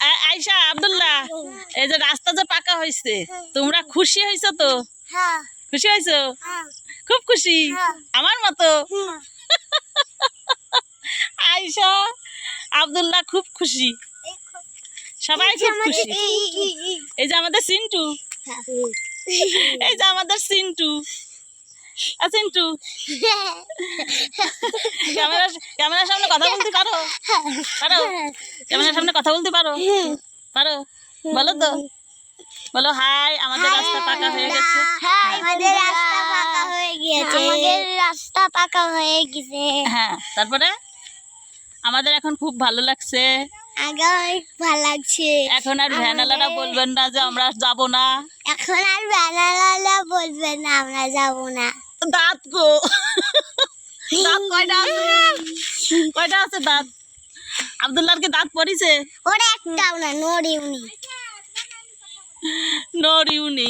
আ- আয়শা আব্দুল্লাহ এই যে রাস্তা যে পাকা হয়েছে তোমরা খুশি হয়েছো তো? হ্যাঁ। খুশি হয়েছো হ্যাঁ। খুব খুশি? হ্যাঁ। আমার মতো। আয়শা আব্দুল্লাহ খুব খুশি। সবাই খুব খুশি। এই যে আমাদের সিন্টু। এই যে আমাদের সিন্টু। আ, সিন্টু ক্যামেরা ক্যামেরার সামনে কথা বলতে পারো? পারো? ক্যামেরার সামনে কথা বলতে পারো? পারো? বলো তো। বলো হাই আমাদের রাস্তা পাকা হয়ে গেছে। হ্যাঁ আমাদের রাস্তা পাকা হয়ে গিয়েছে। আমাদের রাস্তা পাকা হয়ে গেছে হ্যাঁ তারপরে? আমাদের এখন খুব ভালো লাগছে। আগে ভালো লাগছে। এখন আর ভ্যানালারা বলবেন না যে আমরা যাব না। এখন আর বেনালালা বলবে না আমরা যাব না। দাঁত গো। দাঁত কয়টা আছে? কয়টা আছে দাঁত? আব্দুল্লাহর কি দাঁত পড়িছে? ওরা একটাও না নড়িউনি নর ইউনি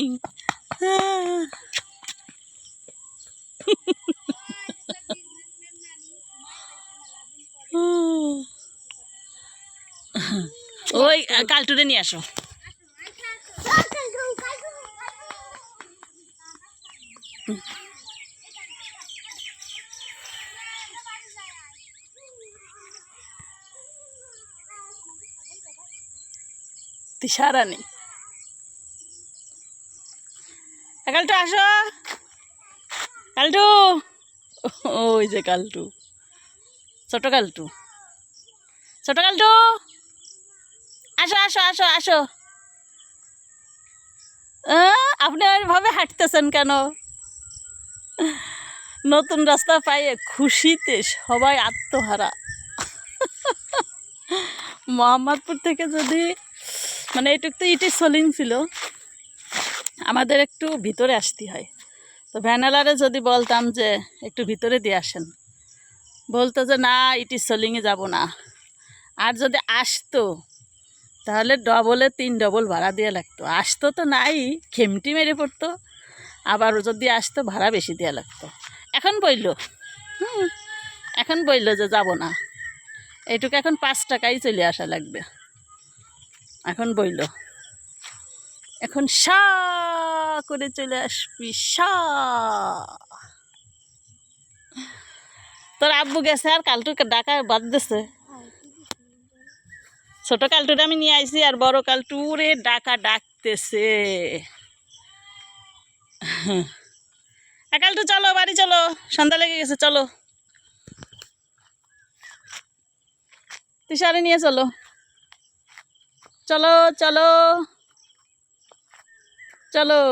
ওই কালটুরে নিয়ে আসো। তিসারা নেই। এ, কালটু আসো। কালটু ওই যে কালটু ছোট কালটু। ছোট কালটু আসো আসো আসো আসো। আপনি ওইভাবে হাঁটতেছেন কেন? নতুন রাস্তা পাইয়ে খুশিতে সবাই আত্মহারা। মোহাম্মদপুর থেকে যদি মানে এটুক তো ইটি সলিং ছিল। আমাদের একটু ভিতরে আসতে হয়। তো ভ্যানালারে যদি বলতাম যে একটু ভিতরে দিয়ে আসেন। বলতো যে, না ইটি সোলিংয়ে যাব না। আর যদি আসতো, তাহলে ডবলে তিন ডবল ভাড়া দিয়ে লাগতো। আসতো তো নাই, খেমটি মেরে পড়তো। আবার যদি আসতো, ভাড়া বেশি দেওয়া লাগতো। এখন বইল, হুম, এখন বইল যে যাব না। এইটুকু এখন পাঁচ টাকাই চলে আসা লাগবে। এখন বইল। এখন সা করে চলে আসবি, সা। তোর আব্বু গেছে আর কালটুকে ডাকা বাদ দিছে। ছোট কালটুরে আমি নিয়ে আইছি আর বড় কালটুরে ডাকা ডাকতেছে। কালটু, চলো, বাড়ি চলো। সন্ধ্যা লেগে গেছে, চলো। তিসারে নিয়ে চলো। চলো চলো। চলো।